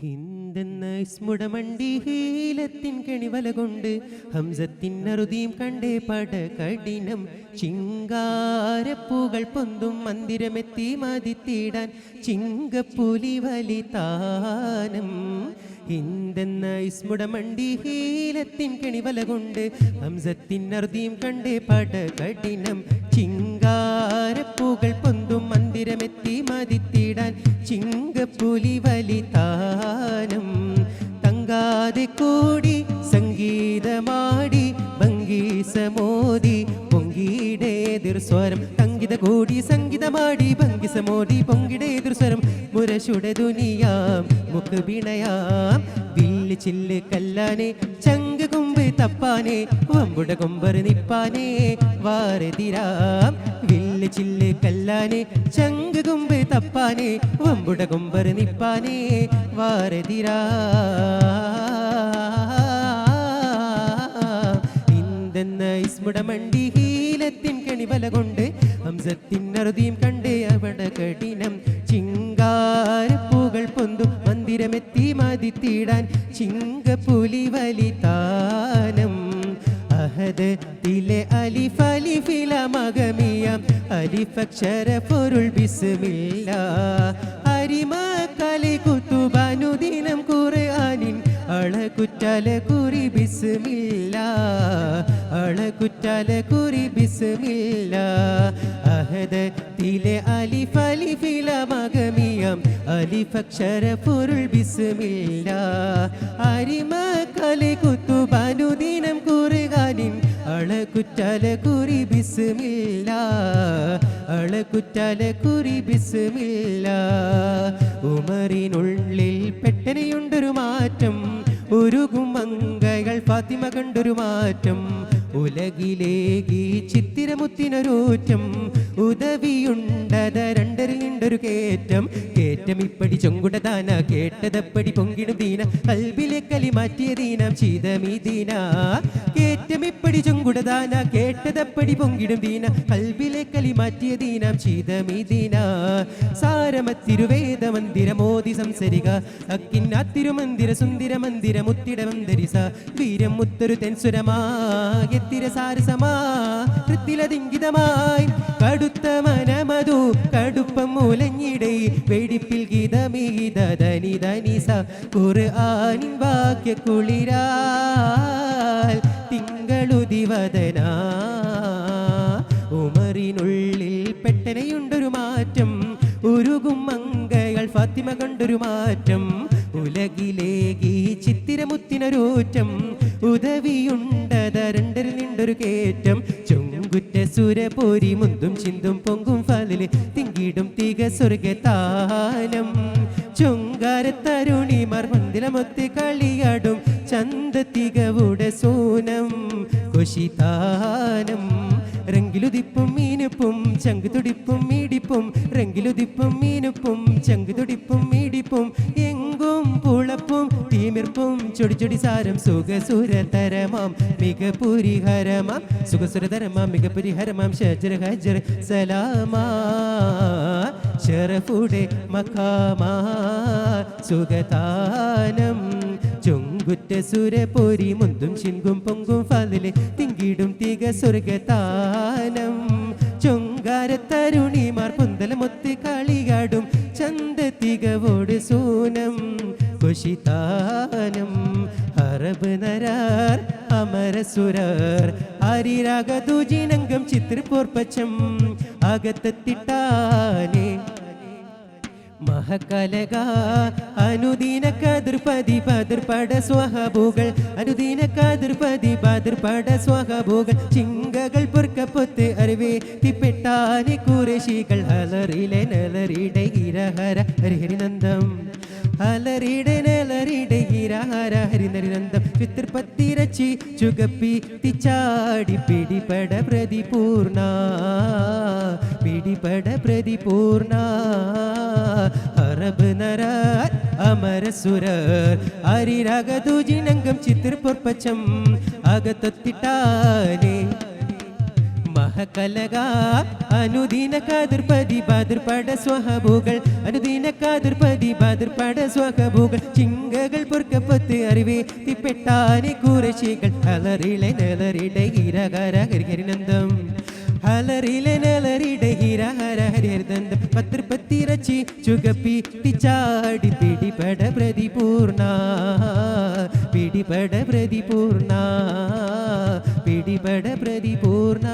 ഹിന്ദെന്ന ഹംസത്തിൻ അറുതിയും കണ്ടേ പട കഠിനം ചിങ്കാരപ്പൂകൾ പൊന്തും മന്ദിരമെത്തി മതിത്തിടാൻ ചിങ്കപ്പുലി വലിതാനം. ഹിന്ദെന്ന ഇസ്മുടമണ്ടി ഹീലത്തിൻ കെണിവല ഹംസത്തിൻ അറുതിയും കണ്ടേ പട കഠിനം ചിങ്കാരപ്പൂകൾ പൊന്തും മന്ദിരമെത്തി മതിത്തിടാൻ ചിങ്കപ്പുലി തങ്കാതെ കൂടി സംഗീതമാടി ഭംഗീസമോദി പൊങ്കിടേതിർ ദുർസ്വരം തങ്കിത കൂടി സംഗീതമാടി ഭംഗിസമോദി പൊങ്കിടേതിർ ദുർസ്വരം മുരശുടെ ദുനിയാം മുക്ക് വിണയാം വില്ല് ചില്ല് കല്ലാനെ ചങ്ക് കൊമ്പ് തപ്പാനെ വമ്പുട കൊമ്പർ നിപ്പാനെ വാരതിരാം വില്ല് ചില്ല് കല്ലാനെ ചങ്ക് കൊമ്പ് തപ്പാനെ വമ്പുട കൊമ്പർ നിപ്പാനെ വാരതിരാ ഇസ്മുടമണ്ടി ഹീലത്തിൻ കെണിവല കൊണ്ട് ഹംസത്തിൻ അറുതിയും കണ്ടേ അവിടെ കഠിനം. ചിങ്കാരപ്പൂകൾ പൊന്തു മന്ദിരമെത്തി മതിത്തിടാൻ ചിങ്കപ്പുലി വലിതാനം അഹദ് തിലെ അലിഫ് അലിഫില മകമിയ. അലിഫക്ഷര പൊരുൾ ബിസ്മില്ല അരിമ കലി കുത്തുബാനുദിനം അളകുറ്റാല കുറി ബിസ്മില്ല അളകുറ്റാല കുറി ബിസ്മില്ല. തിലെ അലിഫ് അലിഫില മകമിയം അലിഫക്ഷര പൊരുൾ ബിസ്മില്ല. അരിമ കലി കുത്തുബാനുദിനം ഖുർആനിൻ അളകുറ്റാല കുറി ബിസ്മില്ല അളകുറ്റാല കുറി ബിസ്മില്ല. ഉമറിനുള്ളിൽ പെട്ടനെയുണ്ടൊരു മാറ്റം ഉരുകും മങ്കകൾ ഫാത്തിമ കണ്ടൊരു മാറ്റം. ഉലകിലേക്ക് ചിത്തിരമുത്തിനൊരൂറ്റം. ഉദവിയുണ്ടത രണ്ടരിൽ നിണ്ടൊരു കേറ്റം. കേറ്റം ഇപ്പടി ചൊങ്കുടദാന കേട്ടതപ്പടി പൊങ്കിടും ദീന. കൽബിലെ കലി മാറ്റിയ ദീനം ചീതമീ ദീന. കേറ്റം ഇപ്പടി ചൊങ്കുടദാന കേട്ടതപ്പടി പൊങ്കിടും ദീന. കൽബിലെ കലി മാറ്റിയ ദീനം ചീതമീ ദീന. സാരമത്തിരുവേദ മന്ദിര മോദി സംസരിക അക്കിന്നാ തിരുമന്ദിര സുന്ദര മന്ദിര മുത്തിടവം ധരിസ വീരം മുത്തൊരു തെൻസുരമാകെത്തിര സാരസമാ. കൃത്തിലതിങ്കിതമായി കടുത്ത മനമതു കടുപ്പം മൂലഞ്ഞിടേ വെടിപ്പിൽ ഗീതമീത ധനി ധനിസ ഖുർആനിൻ വാക്യ കുളിരാൽ തിങ്കളുദിവദന ഉമറിനുള്ളിൽ പെട്ടനയുണ്ടൊരു മാറ്റം ഉരുകും മങ്കകൾ ഫാത്തിമ കണ്ടൊരു മാറ്റം ഉലകിലേകി ചിത്തിരമുത്തിനൊരൂറ്റം ഉദവിയുണ്ടത രണ്ടരിൽ നിണ്ടൊരു കേറ്റം സുരപോരി മുന്തും ചിന്തും പൊങ്കും ഫലിൽ തിങ്കിടും തിക സ്വർഗതാനം ചുങ്കാരത്തരുണിമാർ മന്ദിരമൊത്ത് കളിയാടും ചന്ത തികവുടെ സൂനം. കൊശിതാനം രംഗിലുതിപ്പും മീനുപ്പും ചങ്ക് തുടിപ്പും മീടിപ്പും രംഗിലുതിപ്പും മീനുപ്പും ചങ്ക് തുടിപ്പും മീടിപ്പും എങ്കും ചൊടി ചൊടി സാരം സുഖസുരതരമാം മികപുരിഹരമാം സുഖസുരതരമാം മികപുരിഹരമാം ഷജർ ഹജർ സലാമാ മഖാമാ സുഖതാനം സുര സുരപൊരി മുന്തും ചിങ്കും പൊങ്കും ഫലിൽ തിങ്കിടും തിക സ്വർഗതാനം തരുണിമാർ പൊന്തലമൊത്ത് കളികാടും ചന്ത തികവോട് സൂനം കുശിതാ അമരസുരർ. ആരിരാഗതുജിനംഗം ചിത്രപോർപ്പച്ചം അകത്തെത്തിട്ടാനേ മഹകലക അനുദീന കതിർപതി പതിർപട സ്വഹബുകൾ. അനുദീന കതിർപതി പതിർപട സ്വഹബുകൾ. ചിങ്കകൾ പൊറുക്കപ്പൊത്ത് അറിവേ തിപ്പെട്ടാനി കുറശികൾ അലറിലെ നലറിടെ ഇരഹര. ഹരിഹരിനന്ദം. അലറിടെ നലറിടെ ഇരഹര ഹരിനരിനന്ദം പിതൃപത്തിരച്ചി ചുകപ്പി തിച്ചാടി പിടിപട പ്രതിപൂർണ. പിടിപട പ്രതിപൂർണ. അറബ് നരാർ അമരസുരർ അരിരാഗതുജിനംഗം ചിത്രപ്പൊർപ്പച്ചം അകത്തൊത്തിട്ടാനേ മഹകലക അനുദിന കാതിർപതി ബതിർപട സ്വഹബുകൾ. അനുദിന കതിർപതി ബതിർപട സ്വഹബുകൾ ചിങ്കകൾ പൊറുക്കപ്പത്ത് അറിവേ തിപ്പെട്ടാനി കുറശികൾ. അലറിലെ നിലറിടെ ഹീരകര ഹരിഹരിനന്ദം അലറിലെ നിലറിടെ ഹീരഹര ഹരിഹരിനന്ദം പത്തിരച്ചി ചുകപ്പി തിച്ചാടി പിടിപട പ്രതിപൂർണ. പിടിപട പ്രതിപൂർണ. പിടിപട പ്രതിപൂർണ.